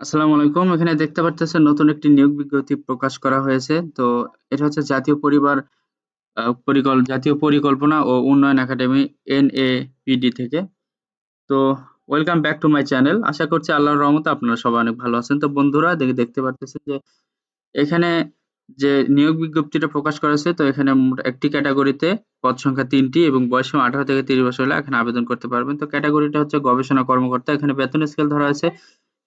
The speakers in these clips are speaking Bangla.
আসসালামু আলাইকুম। এখানে দেখতে পারতেছেন নতুন একটি নিয়োগ বিজ্ঞপ্তি প্রকাশ করা হয়েছে। তো এটা হচ্ছে জাতীয় পরিবার পরিকল, জাতীয় পরিকল্পনা ও উন্নয়ন একাডেমি এনএপিডি থেকে। তো welcome back to my channel. আশা করছি আল্লাহর রহমতে আপনারা সবাই অনেক ভালো আছেন। তো বন্ধুরা, দেখে দেখতে পারতেছেন যে এখানে যে নিয়োগ বিজ্ঞপ্তিটা প্রকাশ করা হয়েছে তো এখানে একটি ক্যাটাগরিতে পদ সংখ্যা তিনটি এবং বয়স আঠারো থেকে ৩০ বছর হলে এখানে আবেদন করতে পারবেন। তো ক্যাটাগরিটা হচ্ছে গবেষণা কর্মকর্তা। এখানে বেতন স্কেল ধরা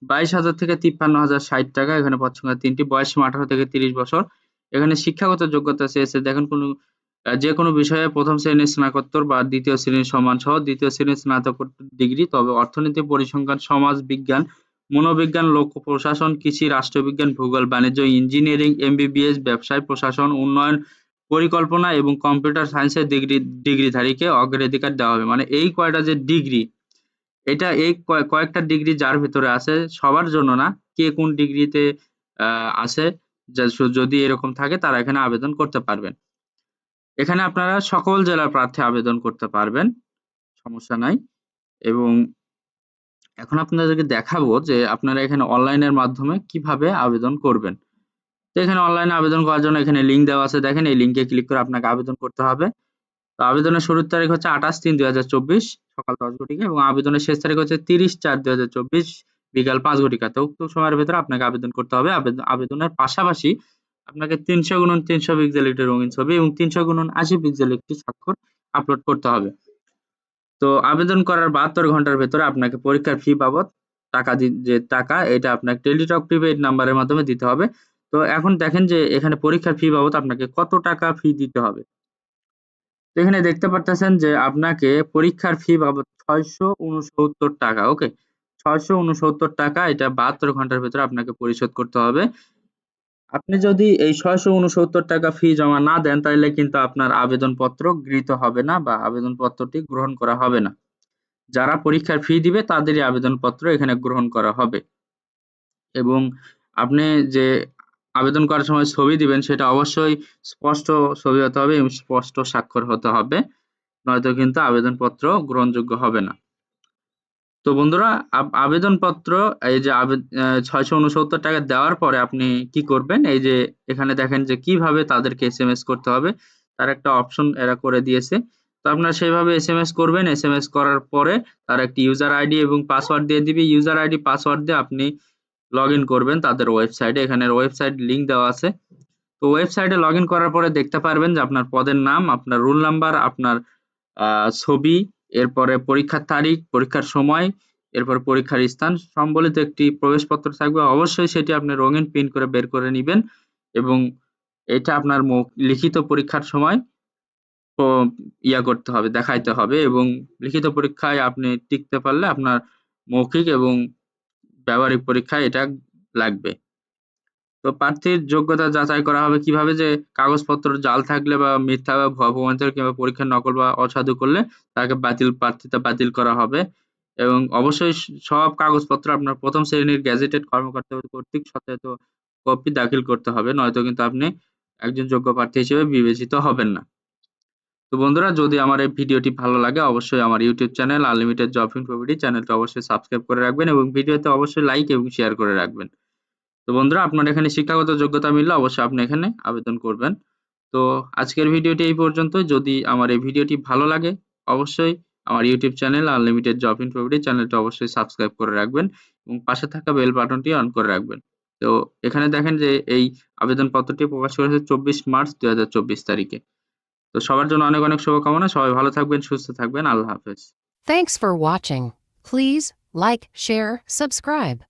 হয়েছে ২২,০০০ থেকে ৫৩,০৬০ টাকা। এখানে পদ সংখ্যা ৩ টি। বয়স ১৮ থেকে ৩০ বছর। এখানে শিক্ষাগত যোগ্যতা চেয়েছে দেখেন কোনো আ যেকোনো বিষয়ে প্রথম শ্রেণির স্নাতকোত্তর বা দ্বিতীয় শ্রেণির সমান সহ দ্বিতীয় শ্রেণির স্নাতকোত্তর ডিগ্রি তবে অর্থনীতি, পরিসংখ্যান, সমাজ বিজ্ঞান, মনোবিজ্ঞান, লোক প্রশাসন, কৃষি, রাষ্ট্রবিজ্ঞান, ভূগোল, বাণিজ্য, ইঞ্জিনিয়ারিং, এমবিবিএস, ব্যবসায় প্রশাসন, উন্নয়ন, পরিকল্পনা এবং কম্পিউটার সায়েন্সের ডিগ্রি ডিগ্রিধারীকে অগ্রাধিকার দেওয়া হবে। মানে এই কয়টা যে ডিগ্রি এটা এই কয়, কয়েকটা ডিগ্রি যার ভেতরে আছে, সবার জন্য না। কে কোন ডিগ্রিতে আছে যদি এরকম থাকে তারা এখানে আবেদন করতে পারবেন। এখানে আপনারা সকল জেলার প্রার্থী আবেদন করতে পারবেন। সমস্যা নাই। এবং এখন আপনাদেরকে দেখাবো যে আপনারা এখানে অনলাইনের মাধ্যমে কীভাবে আবেদন করবেন। তো এখানে অনলাইনে আবেদন করার জন্য এখানে লিঙ্ক দেওয়া আছে দেখেন এই লিঙ্কে ক্লিক করে আপনাকে আবেদন করতে হবে। তো আবেদনের শুরুর তারিখ হচ্ছে ২৮-৩-২০২৪ সকাল ১০ ঘটিকা, এবং আবেদনের শেষ তারিখ হচ্ছে ৩০-৪-২০২৪ বিকাল পাঁচ ঘটিকা। তো উক্ত সময়ের ভেতরে আপনাকে আবেদন করতে হবে। আবেদন আবেদনের পাশাপাশি আপনাকে ৩০০ x ৩০০ পিক্সেল একটি রঙিন ছবি এবং তিনশো গুণন আশি পিক্সেল একটি স্বাক্ষর আপলোড করতে হবে। তো আবেদন করার ৭২ ঘণ্টার ভেতরে আপনাকে পরীক্ষার ফি বাবদ টাকা যে টাকা, এটা আপনাকে টেলিটক প্রিপেইড নাম্বারের মাধ্যমে দিতে হবে। তো এখন দেখেন যে এখানে পরীক্ষার ফি বাবদ আপনাকে কত টাকা ফি দিতে হবে। এখানে দেখতে পারতেছেন যে আপনাকে পরীক্ষার ফি বাবদ ৬৬৯ টাকা ওকে ৬৬৯ টাকা, এটা ৭২ ঘণ্টার ভেতরে আপনাকে পরিশোধ করতে হবে। আপনি যদি এই ৬৬৯ টাকা ফি জমা না দেন, তাহলে কিন্তু আপনার আবেদনপত্র গৃহীত হবে না বা আবেদনপত্রটি গ্রহণ করা হবে না। যারা পরীক্ষার ফি দিবে, তাদেরই আবেদনপত্র এখানে গ্রহণ করা হবে। এবং আপনি যে আবেদন করার সময় ছবি দিবেন, সেটা অবশ্যই স্পষ্ট ছবি হতে হবে এবং স্পষ্ট স্বাক্ষর হতে হবে। নয়তো কিন্তু আবেদনপত্র গ্রহণযোগ্য হবে না। তো বন্ধুরা আবেদনপত্র, এই যে আ ৬৬৯ টাকা দেওয়ার পরে আপনি কি করবেন? এই যে এখানে দেখেন যে কীভাবে তাদেরকে এসএমএস করতে হবে, তার একটা অপশন এরা করে দিয়েছে। তো আপনারা সেভাবে এস করবেন। এস এম এস করার পরে তার একটি ইউজার আইডি এবং পাসওয়ার্ড দিয়ে দিবে। ইউজার আইডি পাসওয়ার্ড দিয়ে আপনি লগইন করবেন তাদের ওয়েবসাইটে। এখানে ওয়েবসাইট লিংক দেওয়া আছে। তো ওয়েবসাইটে লগইন করার পরে দেখতে পারবেন যে আপনার পদের নাম, আপনার রোল নাম্বার, আপনার ছবি, এরপরে পরীক্ষার তারিখ, পরীক্ষার সময়, এরপরে পরীক্ষার স্থান সম্বলিত একটি প্রবেশপত্র থাকবে। অবশ্যই সেটি আপনি রঙিন প্রিন্ট করে বের করে নিবেন এবং এটা আপনার লিখিত পরীক্ষার সময় ইয়া করতে হবে, দেখাইতে হবে এবং লিখিত পরীক্ষায় আপনি টিকতে পারলে আপনার মৌখিক এবং ব্যবহারিক পরীক্ষায় এটা লাগবে। তো প্রার্থীর যোগ্যতা যাচাই করা হবে কীভাবে? যে কাগজপত্র জাল থাকলে বা মিথ্যা বা ভুয়া প্রমাণিত কিংবা পরীক্ষার নকল বা অসাধু করলে তাকে বাতিল, প্রার্থিতা বাতিল করা হবে এবং অবশ্যই সব কাগজপত্র আপনার প্রথম শ্রেণির গেজেটেড কর্মকর্তা কর্তৃক সত্যায়িত কপি দাখিল করতে হবে। নয়তো কিন্তু আপনি একজন যোগ্য প্রার্থী হিসেবে বিবেচিত হবেন না। তো বন্ধুরা, যদি আমার এই ভিডিওটি ভালো লাগে, অবশ্যই আমার YouTube channel unlimited job InfoBD চ্যানেলটি অবশ্যই সাবস্ক্রাইব করে রাখবেন এবং ভিডিওতে অবশ্যই লাইক এবং শেয়ার করে রাখবেন। তো বন্ধুরা, আপনার এখানে শিক্ষাগত যোগ্যতা মিললে অবশ্যই আপনি এখানে আবেদন করবেন। তো আজকের ভিডিওটি এই পর্যন্ত যদি আমার এই ভিডিওটি ভালো লাগে, অবশ্যই আমার YouTube channel unlimited job InfoBD চ্যানেলটা অবশ্যই সাবস্ক্রাইব করে রাখবেন এবং পাশে থাকা বেল বাটনটি অন করে রাখবেন। তো এখানে দেখেন যে এই আবেদনপত্রটি প্রকাশ করেছে ২৪ মার্চ ২০২৪ তারিখে। তো সবার জন্য অনেক, অনেক শুভকামনা। সবাই ভালো থাকবেন, সুস্থ থাকবেন। আল্লাহ হাফেজ। Thanks for watching. Please like, share, subscribe.